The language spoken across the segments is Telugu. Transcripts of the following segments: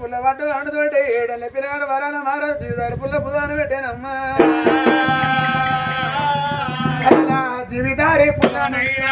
పుల్ల పట్టు అంటుతోటి ఏడెళ్ళ పిల్లగాడు వరాల మారా జీవితాలు పుల్ల పుదాను పెట్టేనమ్మా. జీవితారే జీవితారి పుల్లనైనా.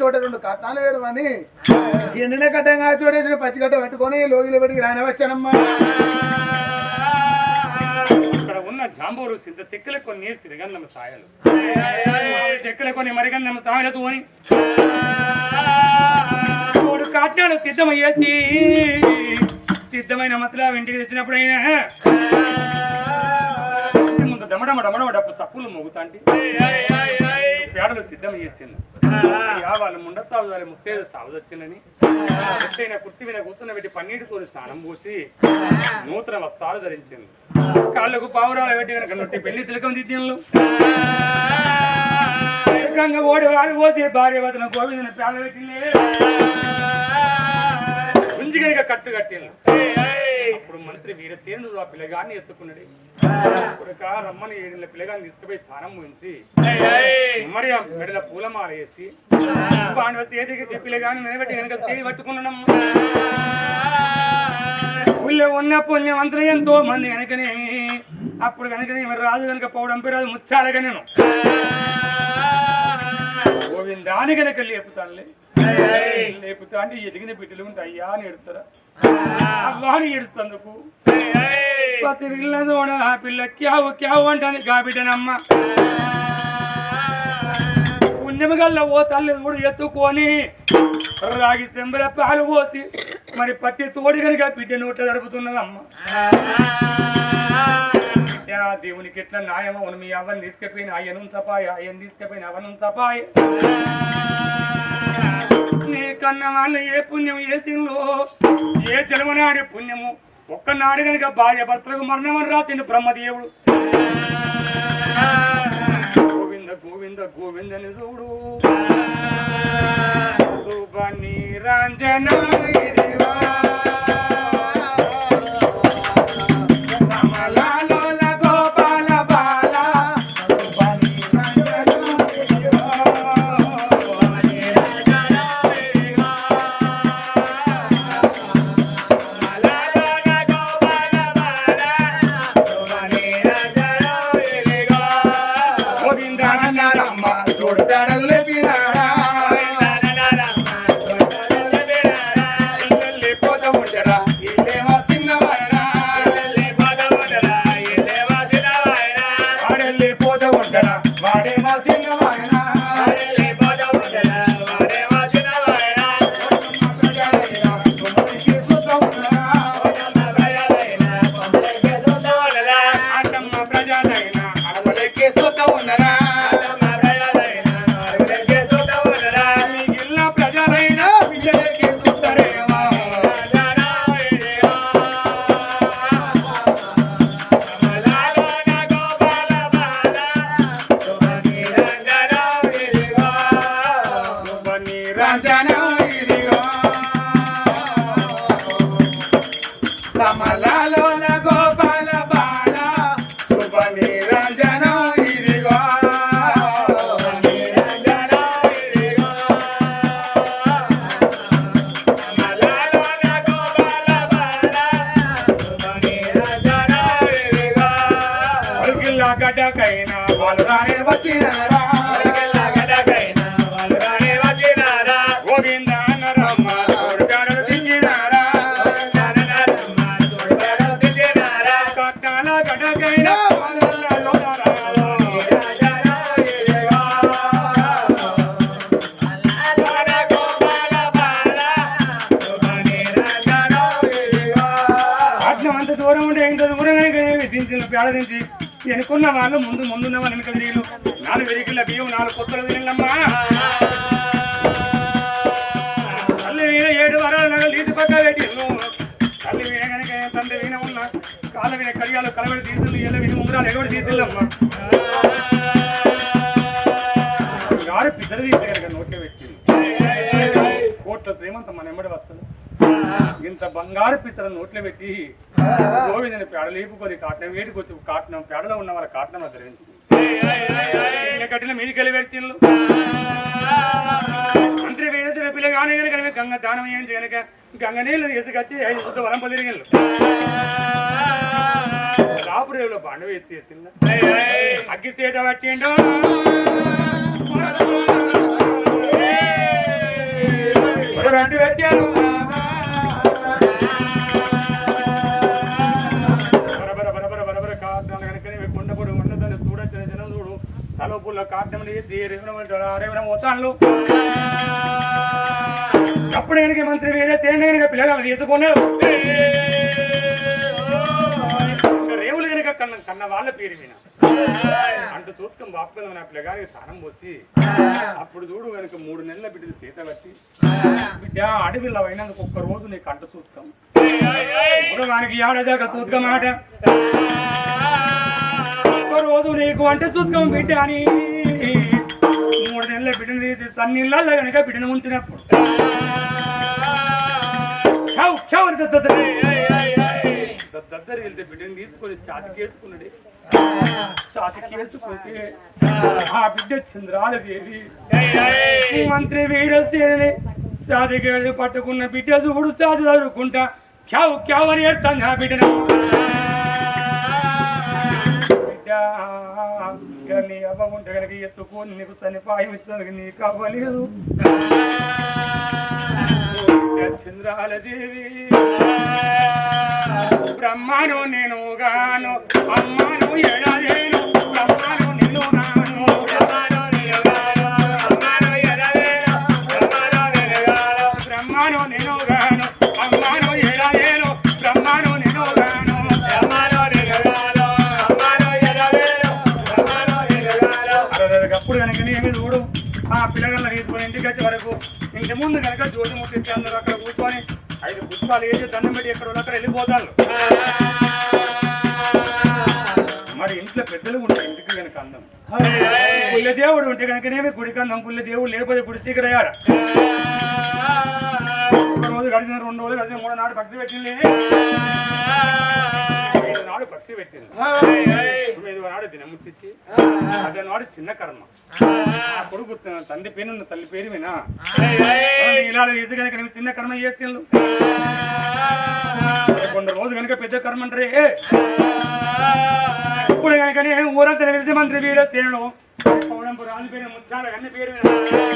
చోట రెండు కట్నాలు వేరు అని ఎండిన కట్టంగా చోటేసిన పచ్చిగట్ట పెట్టుకొని లోగిలో పెట్టి రానవచ్చానమ్మా. ఇక్కడ ఉన్న జాంబూరు సిద్ధ చెక్కల కొన్ని సిరిగన్నమ సాయలు చెక్కల కొన్ని మరిగన్నమ సాయలతో అని మూడు కాట్యాలు సిద్ధమయ్యేసి సిద్ధమైన మసలా ఇంటికి తెచ్చినప్పుడైనా. ముందు దమడమ డమడమ డప్పు సప్పులు మోగుతాంటి. పేడలు సిద్ధం చేసింది వాళ్ళు ముండ సాగుదాలి ముత్తేది సాగు వచ్చిందని. ఎత్తైన కుర్తి మీద కూర్చున్న పెట్టి పన్నీటితో స్నానం పోసి నూతన వస్త్రాలు ధరించింది కాళ్ళకు పావురాలు పెట్టి కనుక నొట్టి పెళ్ళి తిలకం దిద్యంలో ఏకంగా ఓడి వాడి పోతే భార్య వదన గోవిందని పేద పెట్టింది గుంజిగా కట్టు కట్టింది ఇప్పుడు మంత్రి వీరసేనుడు ఆ పిల్లగాన్ని ఎత్తుకున్నాడు. కొడుక రమ్మని ఏడిన పిల్లగాన్ని తీసుకుపోయి స్నానం ఉంచి మరి ఆ మెడల పూలమాల వేసి పాండవ చేతికి చెప్పిలే కానీ నిలబెట్టి కనుక చేయి పట్టుకున్నాం. ఊళ్ళో ఉన్న పుణ్యవంతులు ఎంతో మంది కనుకనే అప్పుడు కనుకనే మరి రాజు కనుక పేరు రాజు ముచ్చాలక నేను. గోవిందాని కనుక లేపుతానులే. లేపుతా అంటే ఎదిగిన బిడ్డలు ఉంటే అయ్యా అని ఎడుతారా అవ్వా ఏడుస్తందుకు. పిల్ల చూడ ఆ పిల్ల క్యావు క్యావు అంటాను గా బిడ్డనమ్మ. గల్ల ఓ తల్లి కూడా ఎత్తుకొని రాగి సెంబల పాలు పోసి మరి పట్టి తోడి కనుక బిడ్డ నోట్ల గడుపుతున్నదమ్మ దేవునికి ఎట్లా న్యాయమో మీ అవ్వని తీసుకుపోయిన అయ్యను చపాయ అయ్యను తీసుకుపోయిన అవను చపాయ నీ కన్న వాళ్ళు ఏ పుణ్యం చేసిందో ఏ జన్మనాడి పుణ్యము? ఒక్కనాడు కనుక భార్య భర్తలకు మరణమని రాసిండు బ్రహ్మదేవుడు. గోవింద గోవింద గోవిందని చూడు. శుభ నిరంజన రాజన ఇదిగో. కమల విధించిన వెనుకున్న వాళ్ళు ముందు ముందున్న వాళ్ళు వెనుక తిరిగిలు నాలుగు వెరికిళ్ళ బియ్యం నాలుగు కొత్తలు తినమ్మా తల్లి వీణ ఏడు వరాలు నగలు తీసి పక్క పెట్టిల్లు తల్లి వీణ కనుక తండ్రి వీణ ఉన్న కాళ్ళ వీణ కడియాలు కలబడి తీసిల్లు ఎల్ల వీణ ఉంగరాలు ఎగబడి తీసుకెళ్ళమ్మా గారు పిద్దరు తీసి కనుక నోట్లో పెట్టింది కోట్ల శ్రీమంతం మన ఎమ్మడి వస్తుంది. ఇంత బంగారు పిత్తలను నోట్లో పెట్టి గోవిందని పేడలేపుకొని కాటనం వేడికొచ్చి కాటనం పేడలో ఉన్న వాళ్ళ కాటనం ధరించి కట్టిన మీదికెళ్ళి పెడిచిన్లు మంత్రి వేడితే వెప్పిల కానీ కనుక గంగ దానం ఏంటి కనుక గంగ నీళ్ళు ఎసుకొచ్చి ఐదు శుద్ధ వరం పదిరిగిళ్ళు రాపురేవులో బండ ఎత్తేసింది అగ్గి సేట పట్టిండు రెండు పెట్టారు చూడు తలపుల్ల కాటం చేసి రేవడం పోతాను అప్పుడు కనుక మంత్రి వేరే చేయండి కనుక పిల్లగాళ్ళు తీసుకున్నారు. రేవులు కనుక కన్న కన్న వాళ్ళ పేరు మీద. అంటూ సూత్కం బాపుకుందాం నా పిల్లగానికి స్నానం పోసి. అప్పుడు చూడు కనుక మూడు నెలల బిడ్డలు చేత పట్టి బిడ్డ అడవిలో అయినందుకు ఒక్క రోజు నీకు అంట సూత్కం వానికి ఏడాదాకా సూత్కం మాట. ఒక్క రోజు నీకు అంటే సూత్కం బిడ్డ అని. మూడు నెలల బిడ్డను తీసి సన్నిళ్ళల్లో కనుక బిడ్డను ఉంచినప్పుడు చౌ చౌ అని వెళ్తే బిడ్డను తీసుకొని చాటికేసుకున్నాడు. చాటికేసుకుంటే ఆ బిడ్డ చంద్రాలదేవి మంత్రి వీరసేని సాధికేళ్ళు పట్టుకున్న బిడ్డ చూడు సాధి చదువుకుంటా. క్యావు క్యావని ఎత్తాను ఆ బిడ్డను. బిడ్డ ఇక నీ అవ్వ ఉంటే కనుక ఎత్తుకొని నీకు చనిపాయం ఇస్తాను నీకు అవ్వలేదు చంద్రాల దేవి. బ్రహ్మను నేను గాను అమ్మను ఎడలేను ఇంటి ముందు కనుక జ్యోతిమూర్తి అందరూ అక్కడ కూర్చొని ఐదు పుష్పాలు వేసి దండం పెట్టి ఎక్కడ అక్కడ వెళ్ళిపోతారు. మరి ఇంట్లో పెద్దలు ఉంటాయి ఇంటికి కనుక అందం. పుల్ల దేవుడు ఉంటే కనుకనేమి గుడికి అందం పుల్ల దేవుడు లేకపోతే గుడి సీకర్ ఒక రోజు గడిచిన రెండు రోజులు గడిచిన మూడు నాడు భక్తి పెట్టింది. నాడు భక్తి పెట్టింది. తొమ్మిది నాడు దినముట్టించి అదే నాడు చిన్న కర్మ. కొడుకు తన తండ్రి పేరు తల్లి పేరు వినా ఇలా చేసి కనుక నేను చిన్న కర్మ చేసిండు కొన్ని రోజు కనుక పెద్ద కర్మ అంటే ఇప్పుడు కనుక ఊరంతా తెలిసి మంత్రి వీడ సేనను పౌడంపు రాజు పేరు ముత్యాల అన్ని పేరు వినా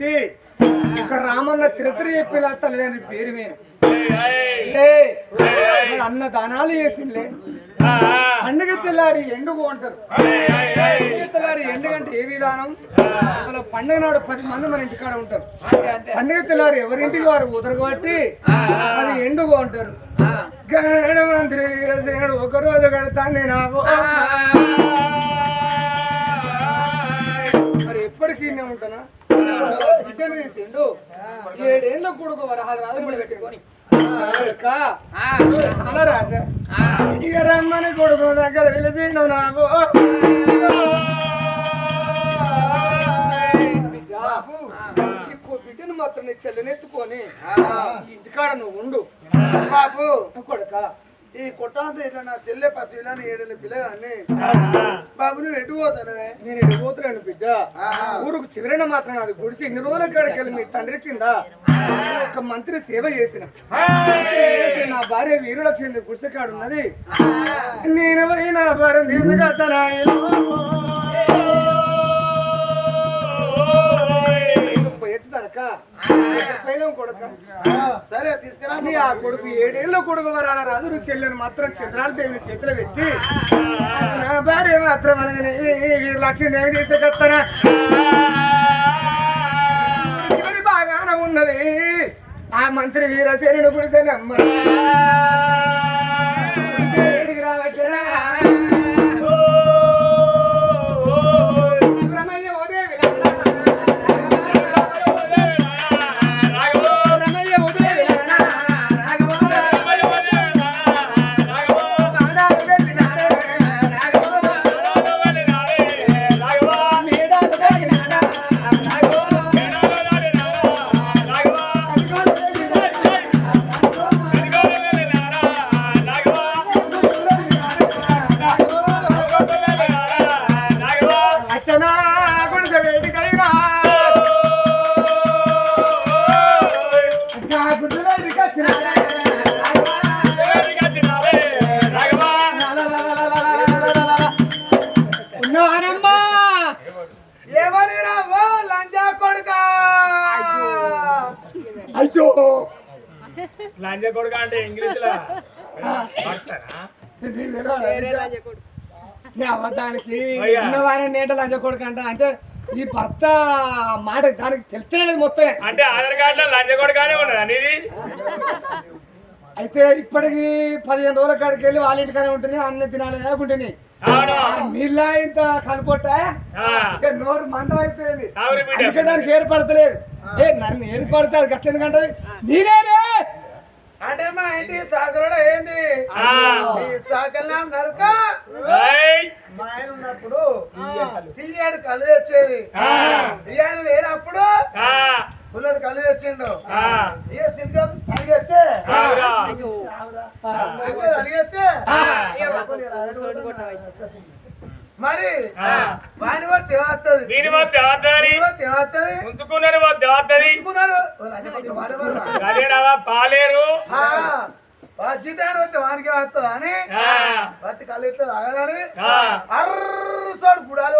చేసి ఇక రామన్న చరిత్ర చెప్పేలా తల్లిదండ్రి పేరు మీద. అన్న దానాలు చేసిండే పండుగ తెల్లారి ఎండుగు అంటారు? పండుగ తెల్లారి ఎండుగంటే ఏ విధానం? అసలు పండుగ నాడు పది మంది మన ఇంటికాడ ఉంటారు. పండుగ తెల్లారి ఎవరింటికి వారు కుదరు కాబట్టి అది ఎండుగు అంటారు? మంత్రి ఒక రోజు కడతాంది నాకు. మరి ఎప్పటికీ ఉంటానా? వరహాలు రాదు పెట్టుకొని. ఇక రమ్మని కొడుకు దగ్గర పిలిచిండు నాకు. బిడ్డను మాత్రం చెల్లెనెత్తుకొని ఇంటికాడ నువ్వు ఉండు. బాబు కొడక. ఈ కొట్టాంతో ఇట్లా నా చెల్లె పసివిలని ఏడేళ్ళ పిల్లగాన్ని బాబు నువ్వు ఎటు పోతానవే? నేను ఎడిపోతున్నాను బిడ్డ? ఊరుకు చివరిన మాత్రం అది గుడిసి. ఇన్ని రోజుల కాడికి వెళ్ళి మీ తండ్రి కింద ఒక మంత్రి సేవ చేసిన. చేసి నా భార్య వీరులక్ష్మి గుడిసె కాడు ఉన్నది నేను పోయిన భార్య తీసుకొస్తానా కొడక. సరే తీసుకురా. ఆ కొడుకు ఏడేళ్ళ కొడుకు వరాల రాజు నువ్వు చెల్లెని మాత్రం చంద్రాల దేవి చేతిలో పెట్టి నా భార్య మాత్రం వీరు లక్ష్మీ దేవి తీసుకొస్తానా చివరి బాగానే ఉన్నది. ఆ మంత్రి వీరసేనుడు గుడితేనే కొడుక అంటే ఇంగ్లీష్లో నీ అబద్ధానికి అయ్యా. ఉన్నవాని నేట లంచ కొడుకు అంట? అంటే ఈ భర్త మాట దానికి తెలుస్తలేదు మొత్తమే. అంటే ఆధార్ కార్డు లో లంజ కొడుకానే ఉన్నది అనేది అయితే ఇప్పటికి పదిహేను రోజుల కాడికి వెళ్ళి వాళ్ళ ఇంటికానే ఉంటుంది అన్ని తినాలి లేకుంటుంది నీళ్ళ ఇంత కనుకొట్ట ఆ, నోరు మందం అయిపోయింది. అందుకే దానికి ఏర్పడతలేదు ఏ నన్ను ఏర్పడితే అది గట్ల ఎందుకంటది? నేనేరే అంటే మా ఇంటి సాగరుడు ఏంది? నరక మా ఆయన ఉన్నప్పుడు సీనియర్ కళ్ళు తెచ్చేది. లేనప్పుడు ఆ, పుల్లడు కళ్ళు తెచ్చిండు. ఇక సిద్ధం? అడిగేస్తే. అడిగేస్తే మరి ఆ. వాని వస్తే ఏమవుతుంది దీని మధ్య దేవతని వస్తే ఏమవుతుంది ఉంచుకున్నది మా దేవతని ఉంచుకున్నాడు. ఓ లంజ కొడుకు వాడేవాడు. అదేనావా పాలేరు జీతాన్ని వస్తే వానికి వస్తుంది అని? పత్తి కళ్ళు ఇట్లా తాగలని? ఆ, అర్రసోడు గుడాలు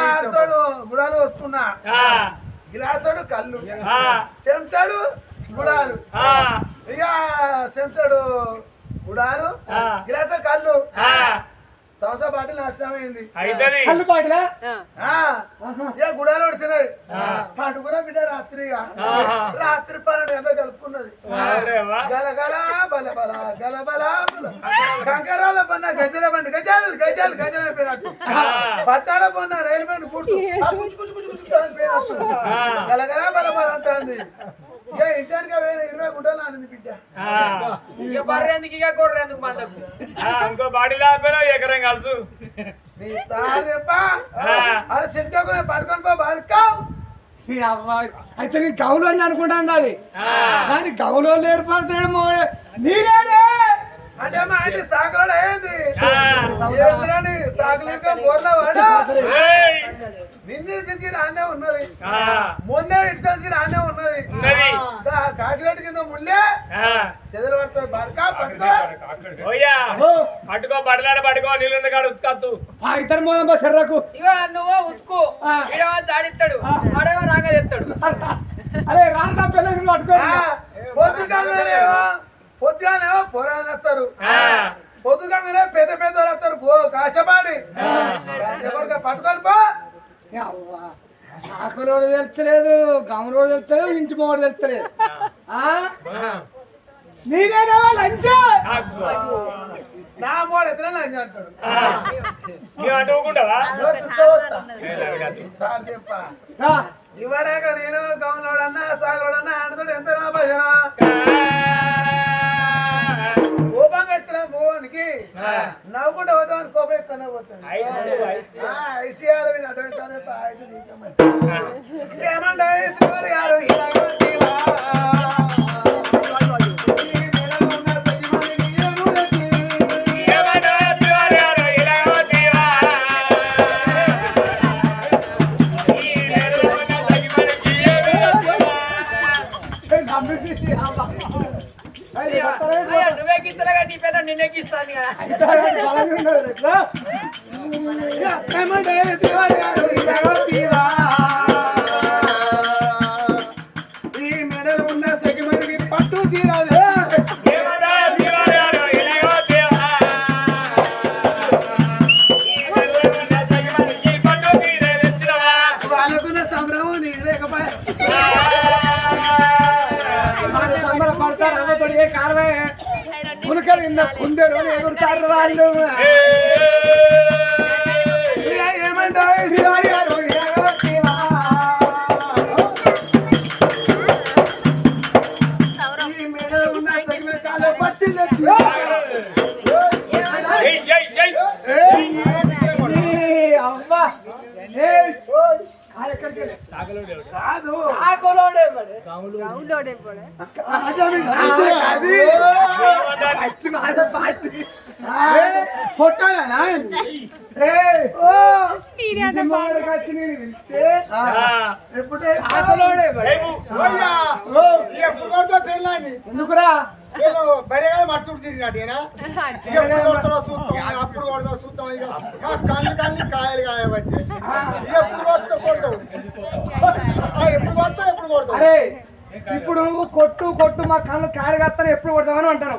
అర్రసోడు గుడాలు వస్తున్నా. గిలాసోడు కళ్ళు. చెంచాడు గుడాలు. ఇక చెంచాడు గుడాలు. గిలాస కళ్ళు. ఆ, తవసా బాటిల్ నష్టమైంది అయితది కళ్ళు పాటలా ఆ, ఇక గుడాలు ఆ. పండుకున్న బిడ్డ రాత్రిగా ఆహా. రాత్రి పన్నెండు గంటలకు కలుపుకున్నది. గలగల బల బల గల బల కంకరాల పన్న గజల బండి గజాలు గజాలు గజాలు పేరు. పట్టాల పన్న రైలు బండి కూర్చు. గలగల బల బల అంటుంది. ఇక ఇంటానికి ఇరవై గుంటలు ఆడింది బిడ్డ. ఆ, ఇక బర్రెందుకు ఇక గొర్రెందుకు మందకు? ఆ, ఇంకో బాడీ లేకపోయినా ఎకరం కలుసు. నీ పట్టుకొని పో పడుకోవు అయితే నేను గౌలు అని అనుకుంటాను అది ఆ. కానీ గౌలో ఏర్పడతాడు నీరేనే అంటే మా ఇంటి సాకులో ఏంది? సాకులేక బోర్ల వాడా? ఏయ్. నిన్ను చేసి రానే ఉన్నది. ఆ, మొన్నే ఇటు చేసి రానే ఉన్నది. కాకినాడ కింద ముల్లే ఆ. చెదలు పడుతుంది బరకా పట్టుకో. బడలాడ పట్టుకో నీళ్ళు కాడు ఉత్కత్తు. ఆ ఇద్దరు మోదమ్మ శర్రకు ఇక నువ్వు ఉతుకు. దాడిస్తాడు ఆడేవో రాగా తెస్తాడు అరే రాండా పిల్లలు పట్టుకో. పొద్దుగానేమో పొద్దుగానేమో పొరాలు వస్తారు. ఆ. పొద్దుగానే పెద్ద పెద్ద వాళ్ళు వస్తారు. కాశపాడి పట్టుకొని పో. ఆకులోడు తెలుస్తలేదు గమలోడు తెలుస్తలేదు ఇంటి మొగడు తెలుస్తలేదు. ఆ? నీదేనా లంచ్. నా మోడు ఎత్తున అంటాడు. ఆ, ఇవరాక నేను గమలోడన్నా సాగలోడన్నా ఆ. నవ్వుకుంటూ పోతామని కోపం ఎక్కువ పోతుంది ఐసు, ఐసు. ఐసీఆర్ తీసుకోమని. నువ్వే గిస్తలేగా నీ పిల్ల నిన్నే గిస్తాను కదా. పడతారు అమ్మతోడిగే కారమే పులకలు కింద కుందరు ఎగురుతారు వాళ్ళు ఇలా ఏమంటావు కాదు ఆ కొలోడే మరి. అది పొట్టానా ఎప్పుడే ఆ కొలోడే తిరిగినట్టేనా ఎప్పుడు కొడతారో చూస్తాం అప్పుడు కొడతారో చూస్తాం ఇక కళ్ళు కళ్ళు కాయలు కాయబట్టి ఎప్పుడు కొడతా కొడతావు ఎప్పుడు కొడతావు ఎప్పుడు కొడతావు ఇప్పుడు నువ్వు కొట్టు కొట్టు మా కళ్ళు కాయలు కాస్తాను ఎప్పుడు కొడతామని అంటారు.